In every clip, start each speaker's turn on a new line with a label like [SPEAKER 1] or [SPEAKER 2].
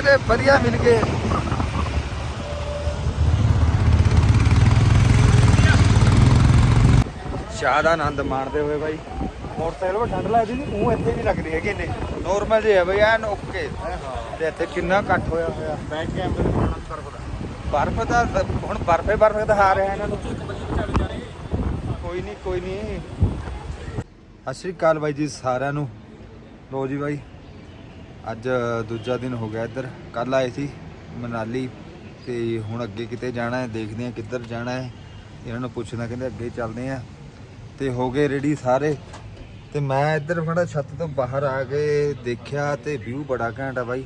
[SPEAKER 1] ਕਿਤੇ ਵਧੀਆ ਮਿਲ ਗਏ। ਚਾਹ ਦਾ ਆਨੰਦ ਮਾਣਦੇ ਹੋਏ ਬਾਈ। ਮੋਟਰਸਾਈਕਲ 'ਤੇ ਠੰਡ ਲੱਗਦੀ ਨਹੀਂ ਉਹ ਇੱਥੇ ਨਹੀਂ ਲੱਗਦੀ ਹੈਗੀ ਨੇ। ਨੋਰਮਲ ਜਿਹਾ ਬਈ ਐਨ ਓਕੇ ਤੇ ਇੱਥੇ ਕਿੰਨਾ ਇਕੱਠ ਹੋਇਆ ਹੋਇਆ।
[SPEAKER 2] ਬੈਕ ਕੈਮਰੇ ਦੇ ਨਾਲ ਤਰਫ ਦਾ।
[SPEAKER 1] ਬਰਫ਼ ਦਾ ਹੁਣ ਬਰਫ਼ੇ ਬਰਫ਼ ਦਿਖਾ ਰਿਹਾ ਇਹਨਾਂ ਨੂੰ। ਕੋਈ ਨਹੀਂ ਕੋਈ ਨਹੀਂ। ਸਤਿ ਸ਼੍ਰੀ ਅਕਾਲ ਬਾਈ ਜੀ ਸਾਰਿਆਂ ਨੂੰ। ਲੋ ਜੀ ਬਾਈ। ਅੱਜ ਦੂਜਾ ਦਿਨ ਹੋ ਗਿਆ ਇੱਧਰ। ਕੱਲ ਆਏ ਸੀ ਮਨਾਲੀ ਤੇ ਹੁਣ ਅੱਗੇ ਕਿਤੇ ਜਾਣਾ ਹੈ ਦੇਖਦੇ ਹਾਂ ਕਿੱਧਰ ਜਾਣਾ ਹੈ। ਇਹਨਾਂ ਨੂੰ ਪੁੱਛਣਾ ਕਹਿੰਦੇ ਅੱਗੇ ਚੱਲਦੇ ਆ ਤੇ ਹੋ ਗਏ ਰੈਡੀ ਸਾਰੇ। ਤੇ ਮੈਂ ਇੱਧਰ ਖੜਾ ਛੱਤ ਤੋਂ ਬਾਹਰ ਆ ਕੇ ਦੇਖਿਆ ਤੇ ਵਿਊ ਬੜਾ ਘੈਂਟ ਆ ਬਾਈ।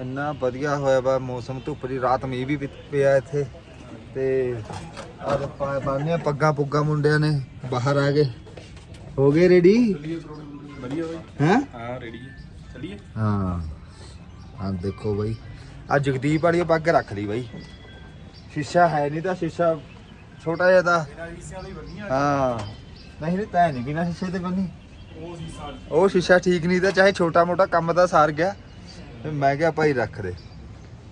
[SPEAKER 1] ਇੰਨਾ ਵਧੀਆ ਹੋਇਆ ਵਾ ਮੌਸਮ ਧੁੱਪ ਦੀ ਰਾਤ ਮੀਂਹ ਵੀ ਪਿਆ ਇੱਥੇ। ਤੇ ਆ ਪਾਣੀਆਂ ਪੱਗਾਂ ਪੁੱਗਾਂ ਮੁੰਡਿਆਂ ਨੇ ਬਾਹਰ ਆ ਗਏ ਹੋ ਗਏ ਰੈਡੀ
[SPEAKER 2] ਵਧੀਆ ਬਾਈ
[SPEAKER 1] ਹੈ?
[SPEAKER 2] ਹਾਂ ਰੈਡੀ
[SPEAKER 1] ਹਾਂ। ਹਾਂ ਦੇਖੋ ਬਾਈ। ਆ ਜਗਦੀਪ ਵਾਲੀ ਪੱਗ ਰੱਖ ਲਈ ਬਾਈ। ਸ਼ੀਸ਼ਾ ਹੈ ਨਹੀਂ ਤਾਂ ਸ਼ੀਸ਼ਾ ਛੋਟਾ ਜਿਹਾ ਤਾਂ। ਹਾਂ ਨਹੀਂ ਨਹੀਂ ਤੈ ਨਹੀਂ ਬਿਨਾ ਸ਼ੀਸ਼ੇ ਤੇ ਬੰਨੀ।
[SPEAKER 2] ਉਹ
[SPEAKER 1] ਸ਼ੀਸ਼ਾ ਠੀਕ ਨਹੀਂ ਤਾਂ ਚਾਹੇ ਛੋਟਾ ਮੋਟਾ ਕੰਮ ਦਾ ਸਾਰ ਗਿਆ। ਤੇ ਮੈਂ ਕਿਹਾ ਭਾਈ ਰੱਖ ਦੇ।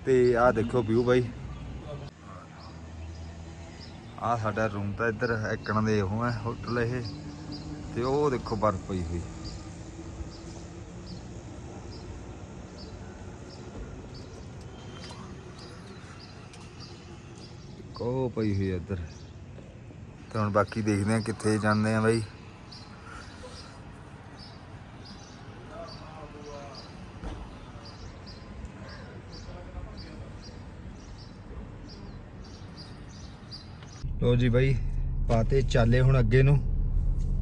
[SPEAKER 1] ਤੇ ਆਹ ਦੇਖੋ ਵਿਊ ਬਾਈ। ਆਹ ਸਾਡਾ ਰੂਮ ਤਾਂ ਇੱਧਰ ਐਕਣ ਦੇ ਉਹ ਹੈ ਹੋਟਲ ਇਹ। ਤੇ ਉਹ ਦੇਖੋ ਬਰਫ਼ ਪਈ ਹੋਈ। ਕੋ ਪਈ ਹੋਈ ਇੱਧਰ। ਤੇ ਹੁਣ ਬਾਕੀ ਦੇਖਦੇ ਆ ਕਿੱਥੇ ਜਾਂਦੇ ਆ ਬਾਈ। ਲੋ ਜੀ ਬਾਈ ਪਾਤੇ ਚਾਲੇ ਹੁਣ ਅੱਗੇ ਨੂੰ।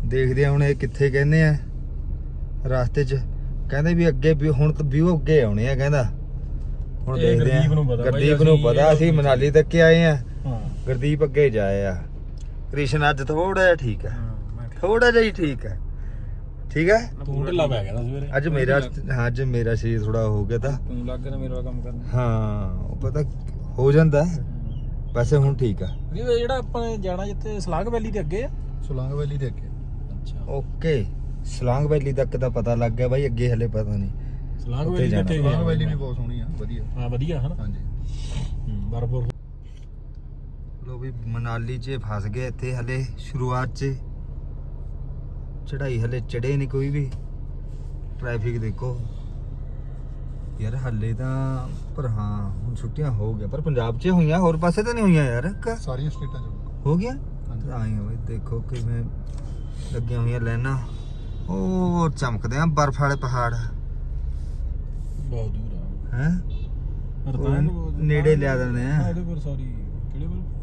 [SPEAKER 1] ਦੇਖਦੇ ਆ ਹੁਣ ਇਹ ਕਿੱਥੇ ਕਹਿੰਦੇ ਆ। ਰਸਤੇ 'ਚ ਕਹਿੰਦੇ ਵੀ ਅੱਗੇ ਵੀ ਹੁਣ ਤਾਂ ਵਿਊ ਅੱਗੇ ਆਉਣੇ ਆ ਕਹਿੰਦਾ। ਹੁਣ ਦੇਖਦੇ ਆ
[SPEAKER 2] ਗੁਰਦੀਪ ਨੂੰ ਪਤਾ ਅਸੀਂ
[SPEAKER 1] ਮਨਾਲੀ ਤੱਕ ਆਏ ਆ ਗੁਰਦੀਪ ਅੱਗੇ ਜਾਏ ਆ। ਕ੍ਰਿਸ਼ਨ ਅੱਜ ਥੋੜਾ ਜਿਹਾ ਠੀਕ ਹੈ ਥੋੜਾ ਜਿਹਾ ਹੀ ਠੀਕ ਹੈ ਠੀਕ ਹੈ
[SPEAKER 2] ਤੂੰ ਢਿੱਲਾ ਪੈ ਗਿਆ ਤਾਂ ਸਵੇਰੇ।
[SPEAKER 1] ਅੱਜ ਮੇਰਾ ਹਾਂ ਅੱਜ ਮੇਰਾ ਸਰੀਰ ਥੋੜਾ ਹੋ ਗਿਆ ਤਾਂ।
[SPEAKER 2] ਤੂੰ ਲੱਗ ਗਿਆ ਮੇਰੇ ਵਾਲਾ ਕੰਮ ਕਰਨ।
[SPEAKER 1] ਹਾਂ ਉਹ ਪਤਾ ਹੋ ਜਾਂਦਾ। ਹੈ। ਵੈਸੇ ਹੁਣ ਠੀਕ ਆ।
[SPEAKER 2] ਨਹੀਂ ਉਹ ਜਿਹੜਾ ਆਪਾਂ ਜਾਣਾ ਜਿੱਥੇ ਸਲਾਗ ਵੈਲੀ ਦੇ ਅੱਗੇ ਆ?
[SPEAKER 3] ਸੁਲੰਗ ਵੈਲੀ ਦੇ ਅੱਗੇ।
[SPEAKER 2] ਅੱਛਾ।
[SPEAKER 1] ਓਕੇ। ਸਲਾਂਗ ਵੈਲੀ ਤੱਕ ਤਾਂ ਪਤਾ ਲੱਗ ਗਿਆ ਬਾਈ ਅੱਗੇ ਹਲੇ ਪਤਾ ਨਹੀਂ।
[SPEAKER 2] ਸਲਾਗ ਵੈਲੀ। ਕਿੱਥੇ
[SPEAKER 3] ਸੁਲੰਗ ਵੈਲੀ ਵੀ ਬਹੁਤ ਸੋਹਣੀ ਆ ਵਧੀਆ।
[SPEAKER 2] ਹਾਂ ਵਧੀਆ ਹਨਾ?
[SPEAKER 3] ਹਾਂਜੀ।
[SPEAKER 2] ਬਰਬਰ
[SPEAKER 1] ਲੋ ਵੀ ਮਨਾਲੀ 'ਚ ਫਸ ਗਏ ਇੱਥੇ ਹਲੇ ਸ਼ੁਰੂਆਤ 'ਚ। ਚੜਾਈ ਹਲੇ ਚੜੇ ਨਹੀਂ ਕੋਈ ਵੀ। ਟ੍ਰੈਫਿਕ ਦੇਖੋ। ਯਾਰ ਹਲੇ ਤਾਂ ਪਰ ਹਾਂ ਹੁਣ ਛੁੱਟੀਆਂ ਹੋ ਗਿਆ ਪਰ ਪੰਜਾਬ 'ਚ ਹੋਈਆਂ ਹੋਰ ਪਾਸੇ ਤਾਂ ਨਹੀਂ ਹੋਈਆਂ ਯਾਰ ਕ-
[SPEAKER 3] ਸਾਰੀਆਂ ਸਟੇਟਾਂ ਚ
[SPEAKER 1] ਹੋ ਗਿਆ
[SPEAKER 3] ਹਾਂਜੀ।
[SPEAKER 1] ਆਈਆਂ ਬਈ ਦੇਖੋ ਕਿਵੇਂ ਲੱਗੀਆਂ ਹੋਈਆਂ ਲਾਈਨਾਂ। ਉਹ ਚਮਕਦੇ ਆ ਬਰਫ਼ ਵਾਲੇ ਪਹਾੜ।
[SPEAKER 2] ਬਹੁਤ ਦੂਰ ਆ।
[SPEAKER 1] ਹੈ?
[SPEAKER 2] ਰਤਾਂਗ
[SPEAKER 1] ਨੇੜੇ ਲਿਆ ਦਿੰਦੇ ਆ।
[SPEAKER 2] ਇਹਦੇ ਪਰ ਸੌਰੀ। ਕਿਹੜੇ ਪਰ
[SPEAKER 3] ਰਤਾਂਗੀ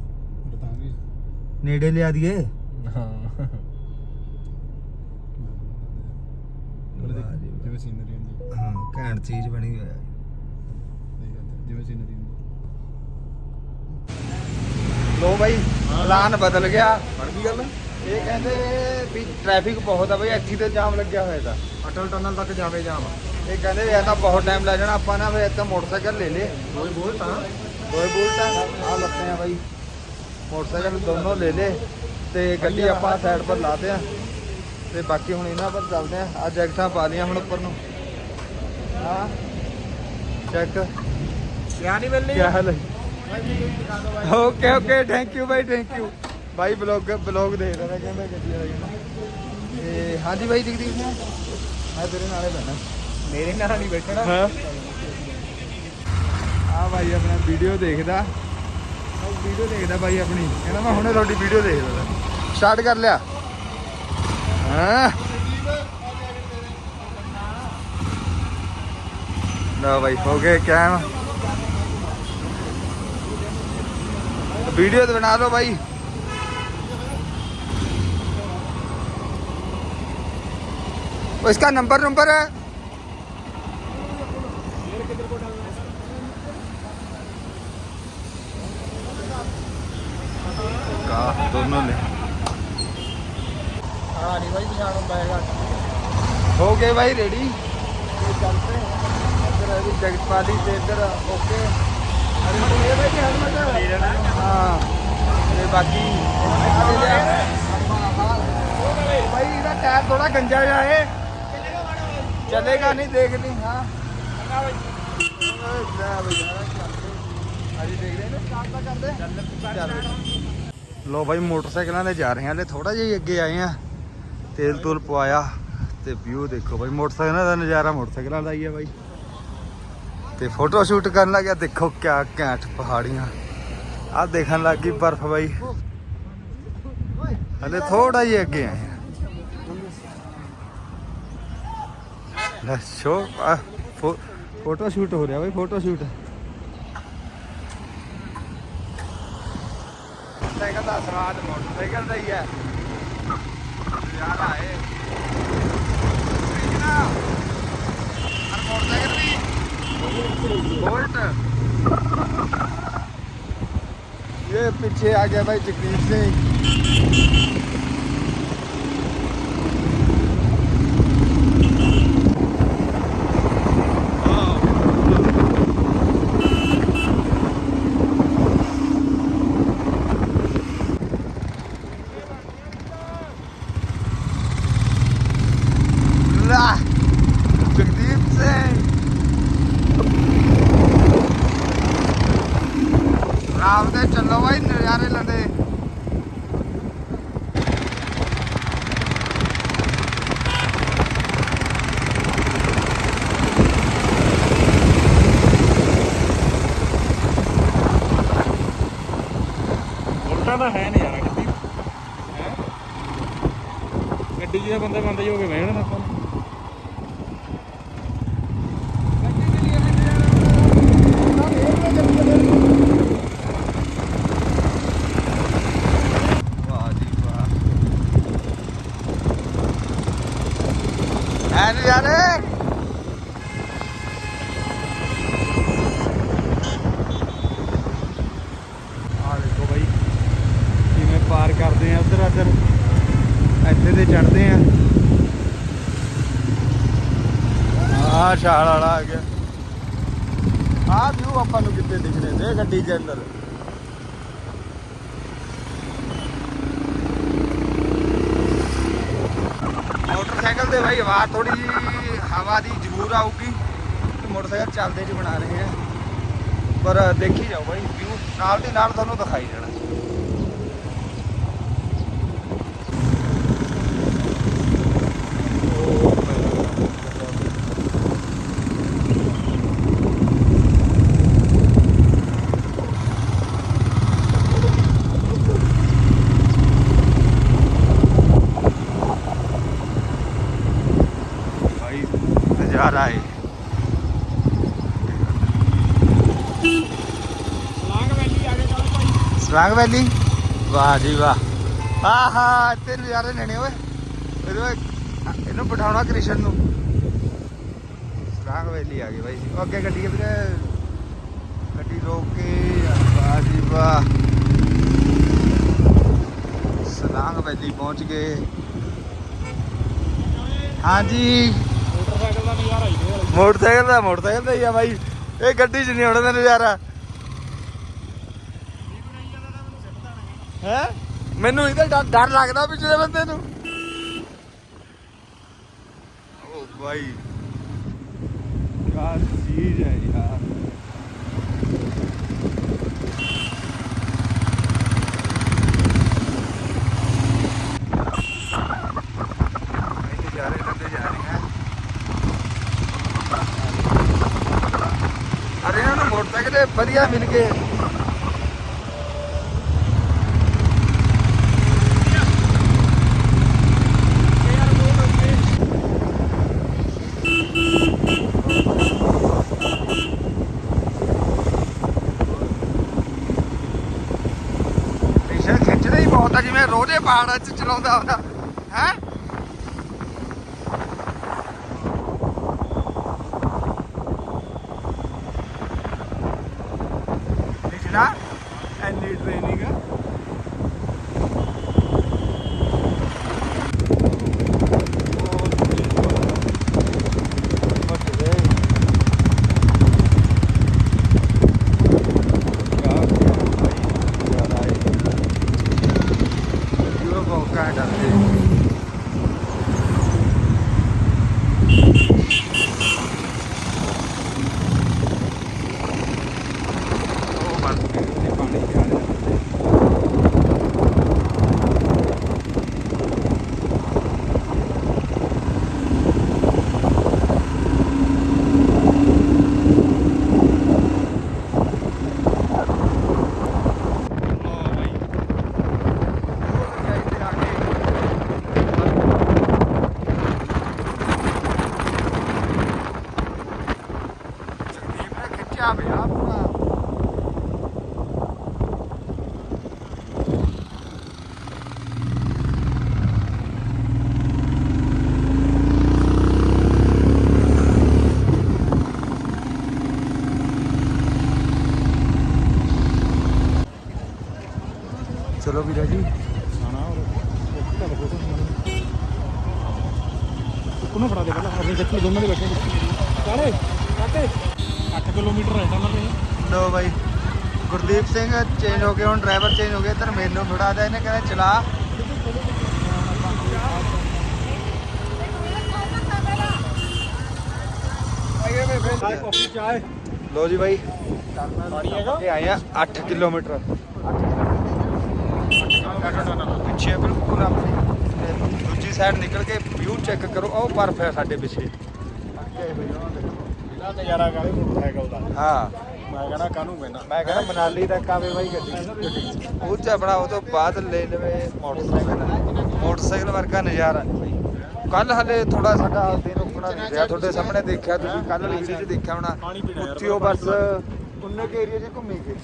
[SPEAKER 1] ਨੇੜੇ ਲਿਆ ਦੀਏ
[SPEAKER 2] ਹਾਂ।
[SPEAKER 3] ਬੜੇ ਦੇਖ ਜਿਵੇਂ ਸੀਨਰੀ ਹੁੰਦੀ
[SPEAKER 1] ਹਾਂ। ਘੈਂਟ ਚੀਜ਼ ਬਣੀ ਹੋਈ ਹੈ।
[SPEAKER 3] ਜਿਵੇਂ ਸੀਨਰੀ ਹੁੰਦੀ
[SPEAKER 1] ਲੋ ਬਾਈ ਪਲਾਨ ਬਦਲ ਗਿਆ।
[SPEAKER 2] ਬਣ ਗਈ ਗੱਲ?
[SPEAKER 1] ਇਹ ਕਹਿੰਦੇ ਵੀ ਟ੍ਰੈਫਿਕ ਬਹੁਤ ਆ ਬਈ ਇੱਥੇ ਤੇ ਜਾਮ ਲੱਗਿਆ ਹੋਇਆ ਦਾ
[SPEAKER 3] ਅਟਲ ਟਨਲ ਤੱਕ ਜਾਵੇ ਜਾਮ।
[SPEAKER 1] ਇਹ ਕਹਿੰਦੇ ਇਹ ਤਾਂ ਬਹੁਤ ਟਾਈਮ ਲੱਗ ਜਾਣਾ ਆਪਾਂ ਨਾ ਫਿਰ ਇੱਥੇ ਮੋਟਰਸਾਈਕਲ ਲੈ ਲੇ
[SPEAKER 3] ਦੋਏ ਬੋਲ ਤਾਂ।
[SPEAKER 1] ਦੋਏ ਬੁਲਟ ਆ ਲੱਤੇ ਆ ਬਾਈ। ਮੋਟਰਸਾਈਕਲ ਦੋਨੋਂ ਲੈ ਲੇ ਤੇ ਗੱਡੀ ਆਪਾਂ ਸਾਈਡ ਪਰ ਲਾਤੇ ਆ। ਤੇ ਬਾਕੀ ਹੁਣ ਇਹਨਾਂ ਪਰ ਚੱਲਦੇ ਆ। ਆ ਜੈਕਟਾਂ ਪਾ ਲੀਆਂ ਹੁਣ ਉੱਪਰ ਨੂੰ। ਹਾਂ ਚੈੱਕ
[SPEAKER 2] ਕਿਆ ਨਹੀਂ ਮਿਲਣੀ?
[SPEAKER 1] ਕੀ ਹਾਲ ਹੈ? ਓਕੇ ਓਕੇ ਥੈਂਕ ਯੂ ਬਾਈ ਥੈਂਕ ਯੂ ਬਾਈ ਬਲੌਗ ਬਲੌਗ ਦੇਖ ਰਿਹਾ ਕਹਿੰਦਾ ਗੱਡੀ ਵਾਲਾ ਕਹਿੰਦਾ ਤੇ ਹਾਂਜੀ ਬਾਈ ਸਿੰਘ ਮੈਂ ਤੇਰੇ ਨਾਲੇ ਬੈਠਾ।
[SPEAKER 2] ਮੇਰੇ ਨਾਲ ਨਹੀਂ ਬੈਠਣਾ।
[SPEAKER 1] ਹਾਂ। ਆ ਬਾਈ ਆਪਣਾ ਵੀਡੀਓ ਦੇਖਦਾ। ਵੀਡੀਓ ਦੇਖਦਾ ਬਾਈ ਆਪਣੀ ਕਹਿੰਦਾ ਮੈਂ ਹੁਣੇ ਤੁਹਾਡੀ ਵੀਡੀਓ ਦੇਖਦਾ ਸਟਾਰਟ ਕਰ ਲਿਆ ਹਾਂ ਲਓ ਬਾਈ ਹੋ ਗਏ ਕੈਮ वीडियो तो बना लो भाई वो इसका नंबर नंबर है हो गए भाई रेडी ये चलते हैं इधर अभी जगत पाली से इधर ओके हेलमेट ले भाई हेलमेट हाँ ਤੇ ਬਾਕੀ ਭਾਈ ਇਹਦਾ ਟਾਇਰ ਥੋੜਾ ਗੰਜਾ ਜਿਹਾ ਹੈ ਚੱਲੇਗਾ ਨਹੀਂ ਦੇਖ ਲਈ ਹਾਂ ਲੈ ਬਈ ਅਜੀ ਦੇਖਦੇ ਨੇ ਸਟਾਰਟ ਤਾਂ ਕਰਦੇ ਚੱਲ ਲੋ ਬਾਈ ਮੋਟਰਸਾਈਕਲਾਂ ਤੇ ਜਾ ਰਹੇ ਹਾਂ ਹਲੇ ਥੋੜਾ ਜਿਹਾ ਹੀ ਅੱਗੇ ਆਏ ਆ ਤੇਲ ਤੂਲ ਪਵਾਇਆ ਤੇ ਵਿਊ ਦੇਖੋ ਬਾਈ। ਮੋਟਰਸਾਈਕਲਾਂ ਦਾ ਨਜ਼ਾਰਾ ਮੋਟਰਸਾਈਕਲਾਂ ਦਾ ਹੀ ਆ ਬਾਈ। ਤੇ ਫੋਟੋ ਸ਼ੂਟ ਕਰਨ ਲੱਗਿਆ ਦੇਖੋ ਕਿਆ ਘੈਂਟ ਪਹਾੜੀਆਂ। ਆ ਦੇਖਣ ਲੱਗੀ ਬਰਫ਼ ਬਾਈ। ਹਲੇ ਥੋੜਾ ਜਿਹਾ ਅੱਗੇ ਆਏ ਲੈ ਸ਼ੋ ਫੋਟੋ ਸ਼ੂਟ ਹੋ ਰਿਹਾ ਬਾਈ ਫੋਟੋ ਸ਼ੂਟ ਸਾਈਕਲ ਦਾ ਸਵਾਦ ਮੋਟਰਸਾਈਕਲ ਦਾ ਹੀ ਹੈ ਯਾਰ ਆਏ ਕਿਹਨਾਂ ਅਰ ਮੋਟਰਸਾਈਕਲ ਵੀ ਬੋਲਟ ਇਹ ਪਿੱਛੇ ਆ ਗਿਆ ਭਾਈ ਜਗਦੀਪ ਸਿੰਘ ਲਾ ਜਗਦੀਪ ਸਿੰਘ ਰਾਮ ਦੇ ਚੱਲੋ ਬਾਈ ਨਜ਼ਾਰੇ ਲੈਂਦੇ
[SPEAKER 2] ਉਲਟਾ ਤਾਂ ਹੈ ਨਜ਼ਾਰਾ ਗੱਡੀ ਹੈ ਗੱਡੀ ਜਿਹੇ ਬੰਦੇ ਬੰਦੇ ਹੀ ਹੋ ਕੇ ਬਹਿਣ। ਆਪਾਂ ਨੂੰ
[SPEAKER 1] ਵਾਹ ਬਾਈ, ਕਿਵੇਂ ਪਾਰ ਕਰਦੇ ਆ ਉਧਰ ਉਧਰ ਇੱਥੇ ਤੇ ਚੜਦੇ ਆ। ਆ ਛਾਲ ਵਾਲਾ ਆ ਗਿਆ। ਆ ਵਿਊ ਆਪਾਂ ਨੂੰ ਕਿੱਥੇ ਦਿਖਣੇ ਨੇ ਗੱਡੀ ਦੇ ਅੰਦਰ? ਮੋਟਰਸਾਈਕਲ ਤੇ ਭਾਈ ਆਵਾਜ਼ ਥੋੜੀ ਜੀ ਹਵਾ ਦੀ ਜ਼ਰੂਰ ਆਊਗੀ। ਮੋਟਰਸਾਈਕਲ ਚੱਲਦੇ ਚ ਬਣਾ ਰਹੇ ਆ। ਪਰ ਦੇਖੀ ਜਾਓ ਭਾਈ ਵਿਊ ਨਾਲ ਦੀ ਨਾਲ ਤੁਹਾਨੂੰ ਦਿਖਾਈ ਦੇਣਾ ਭਾਈ ਨਜ਼ਾਰਾ ਹੈ
[SPEAKER 2] ਲਾਂਗ ਵੈਲੀ ਆ ਗਏ ਚੱਲ
[SPEAKER 1] ਸਵਾਗ ਵੈਲੀ ਵਾਹ ਜੀ ਵਾਹ। ਆਹਾ ਤੇ ਨਜ਼ਾਰੇ ਲੈਣੇ ਓਏ। ਇਹਦੇ ਇਹਨੂੰ ਬਿਠਾਉਣਾ ਕ੍ਰਿਸ਼ਨ ਨੂੰ। ਸਵਾਗ ਵੈਲੀ ਆ ਗਈ ਬਾਈ ਜੀ। ਅੱਗੇ ਗੱਡੀ ਵੀਰੇ। ਗੱਡੀ ਰੋਕ ਕੇ ਵਾਹ ਜੀ ਵਾਹ। ਸਲਾਂਗ ਵੈਲੀ ਪਹੁੰਚ ਗਏ। ਹਾਂਜੀ।
[SPEAKER 2] ਮੋਟਰਸਾਈਕਲ ਦਾ ਨਜ਼ਾਰਾ ਹੀ
[SPEAKER 1] ਮੋਟਰਸਾਈਕਲ ਦਾ ਮੋਟਰਸਾਈਕਲ ਦਾ ਹੀ ਆ ਬਾਈ। ਇਹ ਗੱਡੀ 'ਚ ਨਹੀਂ ਆਉਣਾ ਨਜ਼ਾਰਾ। ਹੈ? ਮੈਨੂੰ ਇਹਦਾ ਡਰ ਲੱਗਦਾ ਪਿਛਲੇ ਬੰਦੇ ਨੂੰ। ਓ ਬਾਈ। ਯਾਰ ਚੀਜ਼ ਹੈ ਯਾਰ। ਅਰੇ ਇਹਨਾਂ ਨੂੰ ਮੋਟਰਸਾਈਕਲ ਵਧੀਆ ਮਿਲ ਗਏ ਪਿੱਛੇ ਖਿੱਚਦੇ ਹੀ ਬਹੁਤ ਆ ਜਿਵੇਂ ਰੋਜ਼ੇ ਪਹਾੜਾਂ 'ਚ ਚਲਾਉਂਦਾ ਹੁੰਦਾ ਹੈ ਲਿਖਣਾ ਐਨੀ ਟ੍ਰੇਨਿੰਗ ਬਹੁਤ ਘੈਂਟ ਆ ਵੀਰੇ ਭਰਿਆ ਪਿਆ ਪੂਰਾ ਚਲੋ ਵੀਰਾ ਜੀ
[SPEAKER 2] ਖਾਣਾ ਔਰ ਇੱਕ ਤਾਂ ਫੋਟੋ ਉਹਨੂੰ ਫੜਾ ਦੇ ਪਹਿਲਾਂ ਆਪਣੇ ਦੇਖੀ ਦੋਨਾਂ ਦੇ ਬੈਠੇ ਕਾਲੇ ਕਾਟੇ 8 ਕਿਲੋਮੀਟਰ ਹੈ ਟਨਲ ਇਹ
[SPEAKER 1] ਲੋ ਬਾਈ ਗੁਰਦੀਪ ਸਿੰਘ ਚੇਂਜ ਹੋ ਗਏ ਹੁਣ ਡਰਾਈਵਰ ਚੇਂਜ ਹੋ ਗਿਆ ਇੱਧਰ ਮੈਨੂੰ ਫੜਾ ਦਿਆ ਇਹਨੇ ਕਹਿੰਦਾ ਚਲਾ
[SPEAKER 2] ਚਾਹ ਕਾਫੀ ਚਾਹ
[SPEAKER 1] ਲੋ ਜੀ ਬਾਈ
[SPEAKER 2] ਪਾਣੀ ਹੈਗਾ
[SPEAKER 1] ਇਹ ਆਏ ਆ 8 ਕਿਲੋਮੀਟਰ ਪਿੱਛੇ ਬਿਲਕੁਲ ਆਪਣੇ ਤੇ ਦੂਜੀ ਸਾਈਡ ਨਿਕਲ ਕੇ ਵਿਊ ਚੈੱਕ ਕਰੋ ਉਹ ਬਰਫ਼ ਹੈ ਸਾਡੇ ਪਿੱਛੇ
[SPEAKER 2] ਇਹਦਾ ਨਜ਼ਾਰਾ ਕਾਲੇ ਮੋਟਰਸਾਈਕਲ ਦਾ।
[SPEAKER 1] ਹਾਂ
[SPEAKER 2] ਮੈਂ ਕਹਿੰਦਾ ਕਾਹਨੂੰ ਪੈਣਾ
[SPEAKER 1] ਮੈਂ ਕਹਿੰਦਾ ਮਨਾਲੀ ਤੱਕ ਆਵੇ ਬਾਈ ਗੱਡੀ। ਉਹ ਚ ਆਪਣਾ ਉਹ ਤੋਂ ਬਾਅਦ ਲੈ ਲਵੇ ਮੋਟਰਸਾਈਕਲ। ਮੋਟਰਸਾਈਕਲ ਵਰਗਾ ਨਜ਼ਾਰਾ। ਕੱਲ ਹਲੇ ਥੋੜਾ ਸਾਡਾ ਦਿਨ ਰੁਕਣਾ ਨਹੀਂ ਰਿਹਾ। ਤੁਹਾਡੇ ਸਾਹਮਣੇ ਦੇਖਿਆ ਤੁਸੀਂ ਕੱਲ ਵਾਲੀ ਵੀਡੀਓ 'ਚ ਦੇਖਿਆ ਹੋਣਾ। ਉੱਥੇ ਉਹ ਬਸ ਉਨੇ ਕੇ ਏਰੀਆ 'ਚ ਘੁੰਮੀ ਗਏ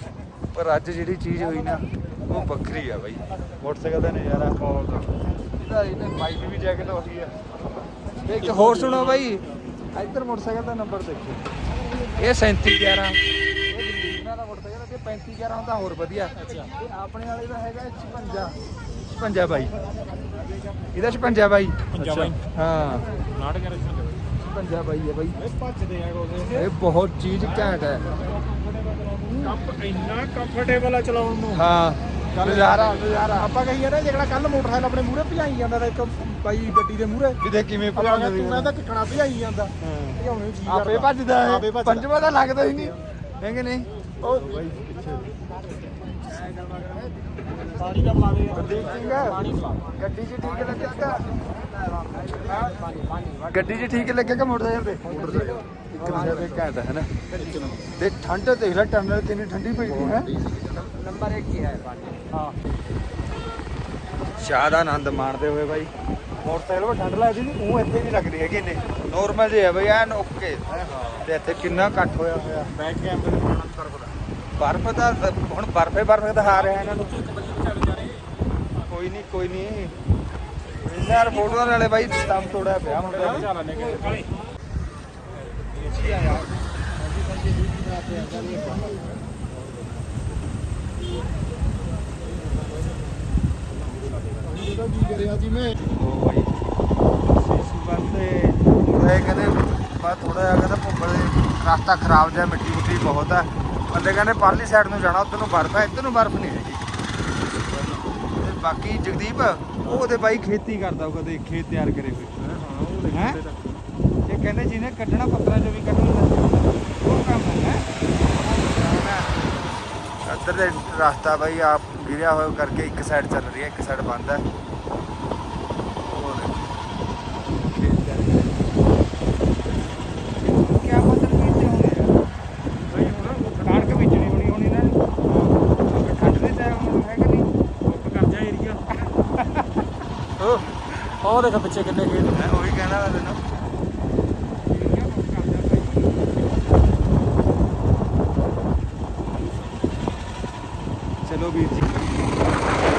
[SPEAKER 1] ਪਰ ਅੱਜ ਜਿਹੜੀ ਚੀਜ਼ ਹੋਈ ਨਾ ਉਹ ਵੱਖਰੀ ਆ ਬਾਈ। ਮੋਟਰਸਾਈਕਲ ਦਾ ਨਜ਼ਾਰਾ ਇਹਦਾ ਇਹਨੇ ਬਾਈਕ ਵੀ ਜੈਕਟ ਉਹੀ ਆ। ਇੱਕ ਹੋਰ ਸੁਣੋ ਬਾਈ। ਇੱਧਰ ਮੋਟਰਸਾਈਕਲ ਦਾ ਨੰਬਰ ਦੇਖੋ। ਇਹ 3711 ਇਹ ਦਿੱਲੀ ਤੇ 3511 ਹੁੰਦਾ ਹੋਰ ਵਧੀਆ। ਅੱਛਾ। ਆਪਣੇ ਵਾਲੇ ਦਾ ਹੈਗਾ 56 56 ਬਾਈ। ਇਹਦਾ 56 ਬਾਈ।
[SPEAKER 2] ਪੰਜਾ ਬਾਈ।
[SPEAKER 1] ਹਾਂ।
[SPEAKER 2] ਨਾਟ ਕਰ
[SPEAKER 1] 56 ਬਾਈ? ਹੈ ਬਾਈ।
[SPEAKER 2] ਇਹ ਭੱਜਦੇ ਆ ਕੋਸੇ
[SPEAKER 1] ਇਹ ਬਹੁਤ ਚੀਜ਼ ਘੈਂਟ ਹੈ।
[SPEAKER 2] ਕੰਪ ਇੰਨਾ ਕੰਫਰਟੇਬਲ ਆ ਚਲਾਉਣ ਨੂੰ।
[SPEAKER 1] ਹਾਂ। ਨਜ਼ਾਰਾ ਨਜ਼ਾਰਾ
[SPEAKER 2] ਆਪਾਂ ਕਹੀਏ ਨਾ ਜਿਹੜਾ ਕੱਲ ਮੋਟਰਸਾਈਕਲ ਆਪਣੇ ਮੂਹਰੇ ਭਜਾਈ ਜਾਂਦਾ ਤਾਂ ਇੱਕ ਬਾਈ ਗੱਡੀ ਦੇ ਮੂਹਰੇ।
[SPEAKER 1] ਕਿਤੇ ਕਿਵੇਂ ਭਜਾਉਂਦੇ
[SPEAKER 2] ਤੂੰ ਮੈਂ ਤਾਂ ਕਿਕਣਾ ਭਜਾਈ ਜਾਂਦਾ। ਭਜਾਉਣੇ ਨੂੰ ਜੀ
[SPEAKER 1] ਆਪੇ ਭੱਜਦਾ ਹੈ। ਪੰਜਵਾਂ ਤਾਂ ਲੱਗਦਾ ਹੀ ਨਹੀਂ। ਹੈ ਕਿ ਨਹੀਂ?
[SPEAKER 2] ਪਾਣੀ ਦਾ ਬੁਲਾ
[SPEAKER 1] ਗੱਡੀ 'ਚ ਠੀਕ ਲੱਗੇਗਾ ਗੱਡੀ 'ਚ ਠੀਕ ਲੱਗੇਗਾ ਮੋਟਰਸਾਈਕਲ ਤੇ? ਮੋਟਰਸਾਈਕਲ ਇੱਕ ਨੰਬਰ ਤੇ ਘੈਂਟ ਹੈ ਨਾ ਤੇ ਠੰਡ ਦੇਖ ਲੈ ਟਨਲ ਕਿੰਨੀ ਠੰਡੀ ਪਈ ਹੈ। ਨੰਬਰ 1 ਹੀ ਹੈ ਪਾਣੀ
[SPEAKER 2] ਹਾਂ।
[SPEAKER 1] ਚਾਹ ਦਾ ਆਨੰਦ ਮਾਣਦੇ ਹੋਏ ਬਾਈ। ਮੋਟਰਸਾਈਕਲ 'ਤੇ ਠੰਡ ਲੱਗਦੀ ਨਹੀਂ ਉਹ ਇੱਥੇ ਨਹੀਂ ਲੱਗਦੀ ਹੈਗੀ ਇੰਨੇ। ਨੋਰਮਲ ਜੇ ਹੈ ਬਈ ਐਨ ਓਕੇ ਤੇ ਇੱਥੇ ਕਿੰਨਾ ਇਕੱਠ ਹੋਇਆ ਹੋਇਆ।
[SPEAKER 2] ਬੈਕ ਕੈਮਰੇ ਨੂੰ ਕਰ ਪਤਾ
[SPEAKER 1] ਬਰਫ਼ ਤਾਂ, ਹੁਣ ਬਰਫ਼ੇ ਬਰਫ਼ ਦਿਖਾ ਰਿਹਾ ਇਹਨਾਂ ਨੂੰ। ਕੋਈ ਨਹੀਂ ਕੋਈ ਨਹੀਂ ਯਾਰ ਫੋਟੋਆਂ ਨਾਲੇ ਬਾਈ, ਦਮ ਤੋੜਿਆ ਪਿਆ ਹੁਣ ਤਾਂ
[SPEAKER 2] ਚੱਲ ਨੇ ਕਾਲੇ
[SPEAKER 3] ਇਹਦਾ ਕੀ ਕਰਿਆ ਜੀ ਮੈਂ
[SPEAKER 1] ਉਹ ਬਾਈ, ਸੀਸੂ ਬੰਦੇ ਇਹ ਕਹਿੰਦੇ ਬਾ ਥੋੜਾ ਜਿਹਾ ਕਹਿੰਦਾ ਭੁੱਬਲ ਰਸਤਾ ਖਰਾਬ ਜਿਹਾ ਮਿੱਟੀ ਮੁੱਟੀ ਬਹੁਤ ਹੈ ਬੰਦੇ ਕਹਿੰਦੇ ਪਰਲੀ ਸਾਈਡ ਨੂੰ ਜਾਣਾ ਉੱਧਰ ਨੂੰ ਬਰਫ਼ ਹੈ ਇੱਧਰ ਨੂੰ ਬਰਫ਼ ਨਹੀਂ ਹੈਗੀ। ਤੇ ਬਾਕੀ ਜਗਦੀਪ ਉਹ ਉਹਦੇ ਬਾਈ ਖੇਤੀ ਕਰਦਾ ਉਹ ਕਦੇ ਖੇਤ ਤਿਆਰ ਕਰੇ ਹੋਏ।
[SPEAKER 2] ਹਾਂ
[SPEAKER 1] ਹੈਂ? ਇਹ ਕਹਿੰਦੇ ਜਿਹਨੇ ਕੱਢਣਾ ਪੱਤਰਾਂ ਚੋਂ ਵੀ ਕੱਢਣਾ ਉਹ ਕੰਮ ਹੈ ਇੱਧਰ ਦੇ ਰਸਤਾ ਬਾਈ ਆਪ ਗਿਰਿਆ ਹੋਇਆ ਕਰਕੇ ਇੱਕ ਸਾਈਡ ਚੱਲ ਰਹੀ ਹੈ ਇੱਕ ਸਾਈਡ ਬੰਦ ਹੈ ਉਹ ਦੇਖੋ। ਖੇਤ ਤਿਆਰ ਕਰੇ। ਕਿਆ ਪਤਾ ਕੀਤੇ ਹੋਣੇ ਆ
[SPEAKER 2] ਬਈ ਹੁਣ
[SPEAKER 1] ਕਣਕ ਬੀਜਣੀ ਹੋਣੀ ਹੁਣ ਇਹਨਾਂ ਨੇ ਠੰਡ ਦੇ ਟਾਈਮ ਹੁਣ ਹੈ ਕਿ ਨਹੀਂ
[SPEAKER 2] ਉੱਪ ਕਰ ਜਾ ਏਰੀਆ ਉਹ ਉਹ ਦੇਖ ਪਿੱਛੇ ਕਿੰਨੇ ਖੇਤ
[SPEAKER 1] ਮੈਂ ਉਹੀ ਕਹਿਣਾ ਵਾ ਤੈਨੂੰ। ਚਲੋ ਵੀਰ ਜੀ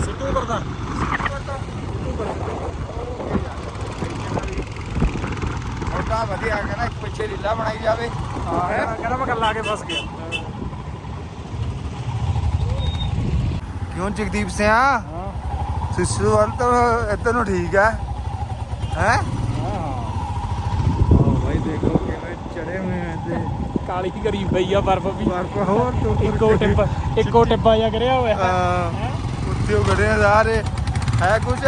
[SPEAKER 2] ਸਿੱਟੂ ਕਰਦਾ
[SPEAKER 1] ਉਹਦਾ ਵਧੀਆ ਕਹਿੰਦਾ ਇੱਕ ਪਿੱਛੇ ਲੀਲਾ ਬਣਾਈ ਜਾਵੇ
[SPEAKER 2] ਹਾਂ ਕਹਿੰਦਾ ਮੈਂ ਗੱਲਾਂ ਆ ਕੇ ਫਸ ਗਿਆ
[SPEAKER 1] ਕਿਉਂ ਜਗਦੀਪ ਸਿਆ
[SPEAKER 2] ਹਾਂ
[SPEAKER 1] ਸਿੱਸੂ ਵੱਲ ਤਾਂ ਇੱਧਰ ਨੂੰ ਠੀਕ ਹੈ। ਹੈ?
[SPEAKER 2] ਹਾਂ।
[SPEAKER 1] ਉਹ ਭਾਈ ਦੇਖੋ ਕਿਵੇਂ ਚੜੇ ਹੋਏ ਆ ਤੇ
[SPEAKER 2] ਕਾਲੀ ਕਰੀ ਪਈ ਆ ਬਰਫ ਵੀ।
[SPEAKER 1] ਬਰਫ ਹੋਰ ਤੋਂ
[SPEAKER 2] ਇੱਕੋ ਟਿੱਪਾ ਇੱਕੋ ਟਿੱਪਾ ਜਿਹਾ ਕਰਿਆ ਹੋਇਆ।
[SPEAKER 1] ਹਾਂ। ਉੱਤੇ ਉਹ ਗੜੇ ਆ ਸਾਰੇ। ਹੈ ਕੁਝ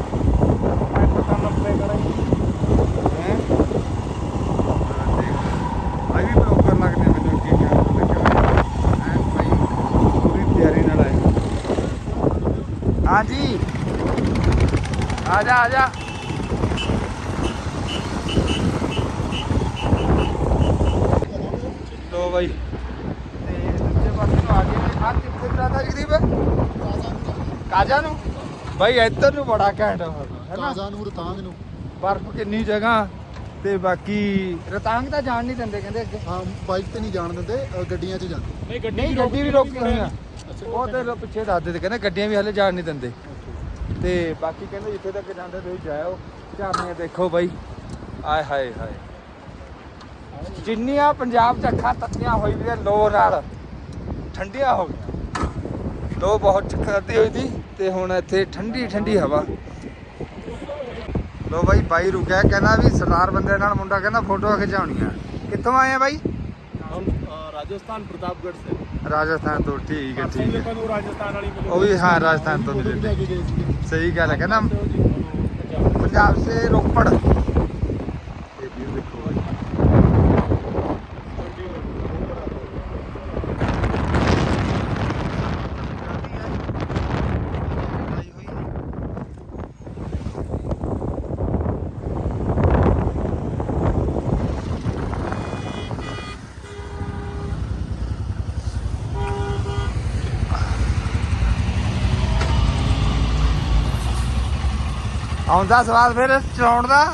[SPEAKER 2] ਪਤਾ ਨੱਬੇ ਕਰਾਈ
[SPEAKER 1] ਹੈ ਆਈ ਵੀ ਬਲੌਗਰ ਲੱਗਦੇ ਮੈਨੂੰ ਅੱਗੇ ਕੈਮਰਾ ਲੱਗਿਆ ਹੋਇਆ ਹੈ ਭਾਈ ਪੂਰੀ ਤਿਆਰੀ ਨਾਲ ਆਏ ਹਾਂਜੀ ਆ ਜਾ ਆ ਜਾ। ਲੋ ਬਾਈ। ਤੇ ਦੂਜੇ ਪਾਸੇ ਨੂੰ ਆ ਗਏ ਨੇ। ਆ ਕਿੱਥੇ ਜਾਣਾ ਜਗਦੀਪ ਕਾਜਾ ਨੂੰ। ਬਾਈ ਇੱਧਰ ਨੂੰ ਬੜਾ ਘੈਂਟ ਹੈ ਨਾ?
[SPEAKER 3] ਕਾਜ਼ਾ ਨੂੰ ਰਤਾਂਗ ਨੂੰ।
[SPEAKER 1] ਬਰਫ਼ ਕਿੰਨੀ ਜਗ੍ਹਾ ਤੇ ਬਾਕੀ ਰਤਾਂਗ ਤਾਂ ਜਾਣ ਨਹੀਂ ਦਿੰਦੇ ਕਹਿੰਦੇ ਅੱਗੇ।
[SPEAKER 3] ਹਾਂ ਬਾਈਕ ਤੇ ਨਹੀਂ ਜਾਣ ਦਿੰਦੇ ਗੱਡੀਆਂ 'ਚ ਜਾਂਦੇ।
[SPEAKER 2] ਨਹੀਂ ਗੱਡੀ
[SPEAKER 1] ਨਹੀਂ ਗੱਡੀ ਵੀ ਰੋਕੀ ਹੋਈ ਆ।
[SPEAKER 3] ਅੱਛਾ
[SPEAKER 1] ਉਹ ਤੇ ਪਿੱਛੇ ਦੱਸਦੇ ਤੇ ਕਹਿੰਦੇ ਗੱਡੀਆਂ ਵੀ ਹਲੇ ਜਾਣ ਨਹੀਂ ਦਿੰਦੇ। ਤੇ ਬਾਕੀ ਕਹਿੰਦੇ ਜਿੱਥੇ ਤੱਕ ਜਾਂਦੇ ਤੁਸੀਂ ਜਾਇਓ। ਝਰਨੇ ਦੇਖੋ ਬਾਈ। ਆਏ ਹਾਏ ਹਾਏ। ਜਿੰਨੀਆਂ ਪੰਜਾਬ ਚ ਅੱਖਾਂ ਤੱਤੀਆਂ ਹੋਈ ਵੀ ਲੋ ਨਾਲ, ਠੰਡੀਆਂ ਹੋ ਗਈਆਂ। ਲੋ ਬਹੁਤ ਚੱਕਰਦੀ ਹੋਈ ਸੀ ਤੇ ਹੁਣ ਇੱਥੇ ਠੰਡੀ ਠੰਡੀ ਹਵਾ। ਲੋ ਬਾਈ ਬਾਈ ਰੁਕਿਆ, ਕਹਿੰਦਾ ਵੀ ਸਰਦਾਰ ਬੰਦੇ ਨਾਲ ਮੁੰਡਾ ਕਹਿੰਦਾ ਫੋਟੋਆਂ ਖਿਚਾਉਣੀਆਂ। ਕਿੱਥੋਂ ਆਏ ਆ ਬਾਈ?
[SPEAKER 2] ਰਾਜਸਥਾਨ, ਪ੍ਰਤਾਪਗੜ੍ਹ ਸੇ।
[SPEAKER 1] ਰਾਜਸਥਾਨ ਤੋਂ ਠੀਕ ਹੈ ਠੀਕ ਹੈ। ਉਹ ਵੀ ਹਾਂ ਰਾਜਸਥਾਨ ਤੋਂ ਸਹੀ ਗੱਲ ਹੈ ਕਹਿੰਦਾ ਪੰਜਾਬ ਸੇ ਰੋਪੜ। ਆਉਂਦਾ ਸਵਾਦ ਫਿਰ ਚਲਾਉਣ ਦਾ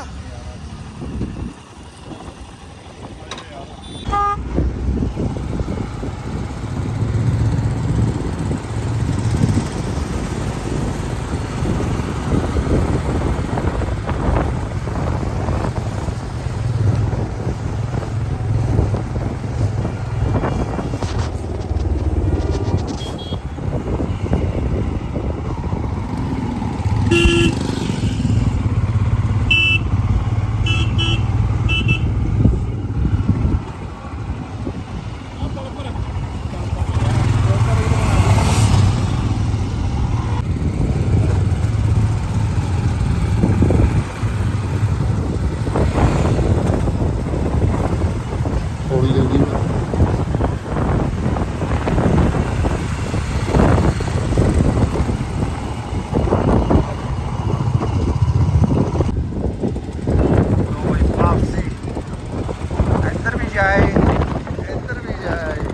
[SPEAKER 3] ਹੌਲੀ ਜਲਦੀ
[SPEAKER 1] ਕੋਈ ਵਾਪਸੀ ਇੱਧਰ ਵੀ ਜਾਏ ਇੱਧਰ ਵੀ ਜਾਏ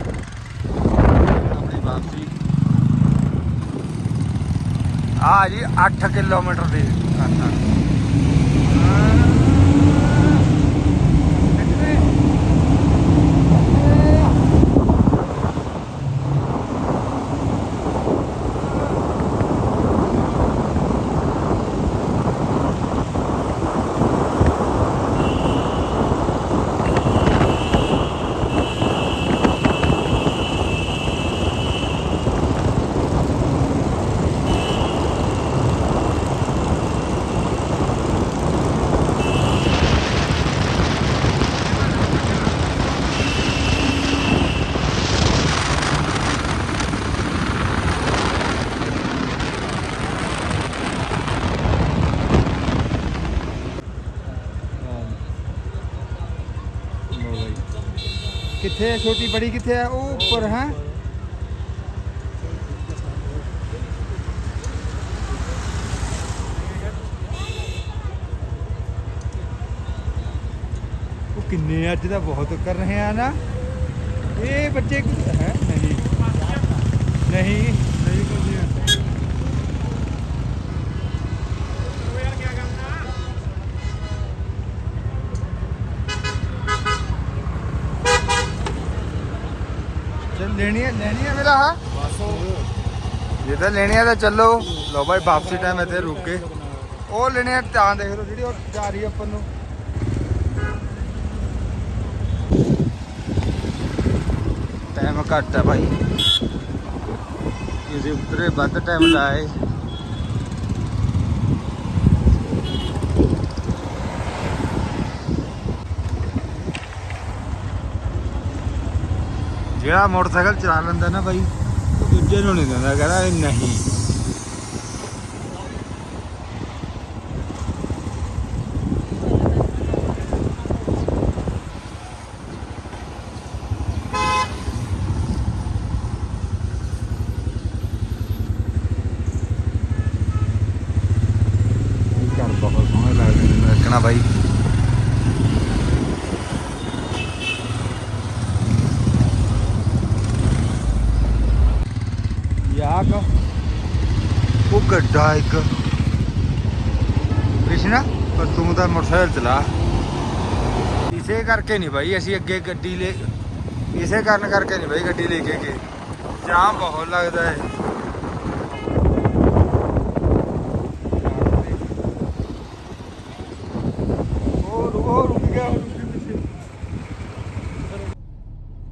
[SPEAKER 1] ਆਪਣੀ ਵਾਪਸੀ ਆ ਜੀ 8 ਕਿਲੋਮੀਟਰ ਦੀ ਰਾਸਤਾ ਕਿੱਥੇ ਹੈ ਛੋਟੀ ਬੜੀ ਕਿੱਥੇ ਹੈ ਉਹ ਉੱਪਰ ਹੈ ਉਹ ਕਿੰਨੇ ਅੱਜ ਦਾ ਬਹੁਤ ਕਰ ਰਹੇ ਆ ਨਾ ਇਹ ਬੱਚੇ ਹੈ ਨਹੀਂ ਨਹੀਂ ਲੈਣੀ ਹੈ ਲੈਣੀ ਹੈ ਮੇਰਾ ਹਾਂ ਜੇ ਤਾਂ ਲੈਣੀ ਹੈ ਤਾਂ ਚੱਲੋ। ਲਓ ਭਾਈ ਵਾਪਸੀ ਟਾਈਮ ਇੱਥੇ ਰੁਕ ਕੇ। ਉਹ ਲੈਣੇ ਆ ਤਾਂ ਦੇਖ ਲਓ ਜਿਹੜੀ ਉਹ ਜਾ ਰਹੀ ਆਪਾਂ ਨੂੰ। ਟਾਈਮ ਘੱਟ ਹੈ ਭਾਈ ਇਹਦੇ ਉੱਤਰੇ ਵੱਧ ਟਾਈਮ ਲਾਏ ਜਿਹੜਾ ਮੋਟਰਸਾਈਕਲ ਚਲਾ ਲੈਂਦਾ ਨਾ ਬਾਈ ਦੂਜੇ ਨੂੰ ਨਹੀਂ ਦਿੰਦਾ ਕਹਿੰਦਾ ਇਹ ਨਹੀਂ ਇਹ ਘਰ ਬਹੁਤ ਸੋਹਣੇ ਲੱਗਦੇ ਨੇ ਦੇਖਣਾ ਬਾਈ ਲੱਗਾ ਇੱਕ। ਕ੍ਰਿਸ਼ਨਾ, ਪਰ ਤੂੰ ਤਾਂ ਮੋਟਰਸਾਈਕਲ ਚਲਾ। ਇਸੇ ਕਰਕੇ ਨਹੀਂ ਬਾਈ, ਅਸੀਂ ਅੱਗੇ ਗੱਡੀ ਲੈ ਇਸੇ ਕਾਰਨ ਕਰਕੇ ਨਹੀਂ ਬਾਈ ਗੱਡੀ ਲੈ ਕੇ ਗਏ। ਜਾਮ ਬਹੁਤ ਲੱਗਦਾ ਹੈ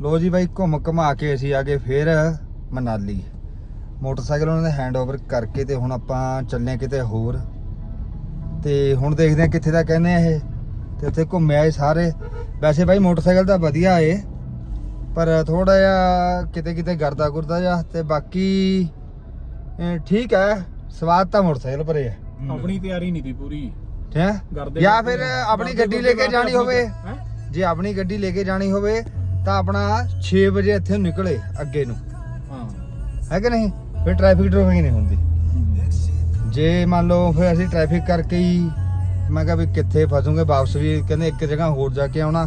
[SPEAKER 1] ਲੋ ਜੀ ਬਾਈ, ਘੁੰਮ ਘਮਾ ਕੇ ਅਸੀਂ ਆ ਗਏ ਫੇਰ ਮਨਾਲੀ। ਮੋਟਰਸਾਈਕਲ ਉਹਨਾਂ ਨੇ ਹੈਂਡਓਵਰ ਕਰਕੇ ਤੇ ਹੁਣ ਆਪਾਂ ਚੱਲੇ ਕਿਤੇ ਹੋਰ। ਤੇ ਹੁਣ ਦੇਖਦੇ ਆ ਕਿੱਥੇ ਦਾ ਕਹਿੰਦੇ ਆ ਇਹ। ਤੇ ਉੱਥੇ ਘੁੰਮੇ ਆਏ ਸਾਰੇ। ਵੈਸੇ ਬਾਈ ਮੋਟਰਸਾਈਕਲ ਤਾਂ ਵਧੀਆ ਏ ਪਰ ਥੋੜਾ ਜਿਹਾ ਕਿਤੇ ਕਿਤੇ ਗਰਦਾ ਗੁਰਦਾ ਜਾ ਤੇ ਬਾਕੀ ਠੀਕ ਹੈ ਸਵਾਦ ਤਾਂ ਮੋਟਰਸਾਈਕਲ ਭਰੇ ਆ।
[SPEAKER 2] ਆਪਣੀ ਤਿਆਰੀ ਨਹੀਂ ਦੀ ਪੂਰੀ।
[SPEAKER 1] ਠੀਕ ਹੈ ਜਾਂ ਫਿਰ ਆਪਣੀ ਗੱਡੀ ਲੈ ਕੇ ਜਾਣੀ ਹੋਵੇ।
[SPEAKER 2] ਹੈਂ?
[SPEAKER 1] ਜੇ ਆਪਣੀ ਗੱਡੀ ਲੈ ਕੇ ਜਾਣੀ ਹੋਵੇ ਤਾਂ ਆਪਣਾ 6 ਵਜੇ ਇੱਥੇ ਨਿਕਲੇ ਅੱਗੇ ਨੂੰ।
[SPEAKER 2] ਹਾਂ।
[SPEAKER 1] ਹੈ ਕਿ ਨਹੀਂ? ਫਿਰ ਟ੍ਰੈਫਿਕ ਟ੍ਰੈਫਿਕ ਨਹੀਂ ਹੁੰਦੀ। ਜੇ ਮੰਨ ਲਓ ਫਿਰ ਅਸੀਂ ਟ੍ਰੈਫਿਕ ਕਰਕੇ ਹੀ ਮੈਂ ਕਿਹਾ ਵੀ ਕਿੱਥੇ ਫਸੂਗੇ ਵਾਪਸ ਵੀ ਕਹਿੰਦੇ ਇੱਕ ਜਗ੍ਹਾ ਹੋਰ ਜਾ ਕੇ ਆਉਣਾ।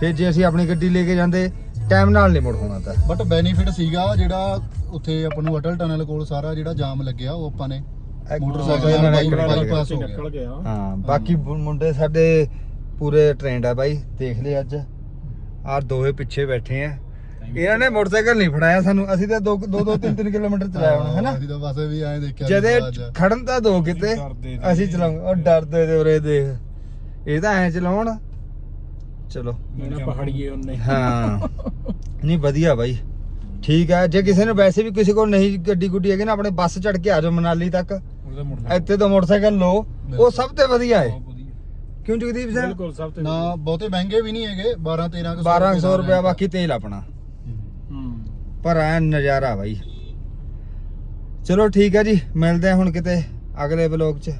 [SPEAKER 1] ਫਿਰ ਜੇ ਅਸੀਂ ਆਪਣੀ ਗੱਡੀ ਲੈ ਕੇ ਜਾਂਦੇ ਟਾਈਮ ਨਾਲ ਨਹੀਂ ਮੁੜ ਹੋਣਾ ਤਾਂ।
[SPEAKER 3] ਬਟ ਬੈਨੀਫਿਟ ਸੀਗਾ ਜਿਹੜਾ ਉੱਥੇ ਆਪਾਂ ਨੂੰ ਅਟਲ ਟਨਲ ਕੋਲ ਸਾਰਾ ਜਿਹੜਾ ਜਾਮ ਲੱਗਿਆ ਉਹ ਆਪਾਂ ਨੇ ਮੋਟਰਸਾਈਕਲ ਹੋ ਗਿਆ।
[SPEAKER 1] ਹਾਂ ਬਾਕੀ ਮੁੰਡੇ ਸਾਡੇ ਪੂਰੇ ਟ੍ਰੈਂਡ ਆ ਬਾਈ ਦੇਖ ਲਿਆ ਅੱਜ। ਆਹ ਦੋਵੇਂ ਪਿੱਛੇ ਬੈਠੇ ਆ। ਇਹਨਾਂ ਨੇ ਮੋਟਰਸਾਈਕਲ ਨਹੀਂ ਫੜਾਇਆ ਸਾਨੂੰ। ਅਸੀਂ ਤਾਂ 2 2 2 3 3 ਕਿਲੋਮੀਟਰ ਚਲਾਇਆ ਹੋਣਾ ਹੈਨਾ?
[SPEAKER 3] ਅਸੀਂ ਤਾਂ ਬਸ ਵੀ ਐਂ ਦੇਖਿਆ
[SPEAKER 1] ਜਦੇ। ਖੜਨ ਤਾਂ ਦੋ ਕਿਤੇ। ਅਸੀਂ ਚਲਾਉਂਗੇ ਉਹ ਡਰਦੇ ਤੇ ਉਰੇ ਦੇਖ। ਇਹ ਤਾਂ ਐ ਚਲਾਉਣ। ਚਲੋ।
[SPEAKER 2] ਇਹਨਾਂ ਪਹਾੜੀਏ ਉਹਨੇ।
[SPEAKER 1] ਹਾਂ। ਨਹੀਂ ਵਧੀਆ ਬਾਈ। ਠੀਕ ਹੈ ਜੇ ਕਿਸੇ ਨੂੰ ਵੈਸੇ ਵੀ ਕਿਸੇ ਕੋਲ ਨਹੀਂ ਗੱਡੀ ਗੁੱਡੀ ਹੈਗੀ ਨਾ ਆਪਣੇ ਬੱਸ ਚੜ ਕੇ ਆ ਜਾਓ ਮਨਾਲੀ ਤੱਕ। ਇੱਥੇ ਤੋਂ ਮੋਟਰਸਾਈਕਲ ਲਓ। ਉਹ ਸਭ ਤੋਂ ਵਧੀਆ ਹੈ। ਕਿਉਂ ਜਗਦੀਪ ਸਿੰਘ?
[SPEAKER 2] ਬਿਲਕੁਲ ਸਭ ਤੋਂ
[SPEAKER 3] ਨਾ ਬਹੁਤੇ ਮਹਿੰਗੇ ਵੀ ਨਹੀਂ ਹੈਗੇ। 12 13
[SPEAKER 1] 1200 ਰੁਪਇਆ ਬਾਕੀ ਤੇਲ ਆਪਣਾ। ਪਰ ਐ ਨਜ਼ਾਰਾ ਬਾਈ। ਚਲੋ ਠੀਕ ਹੈ ਜੀ, ਮਿਲਦੇ ਆ ਹੁਣ ਕਿਤੇ ਅਗਲੇ ਬਲੌਗ 'ਚ।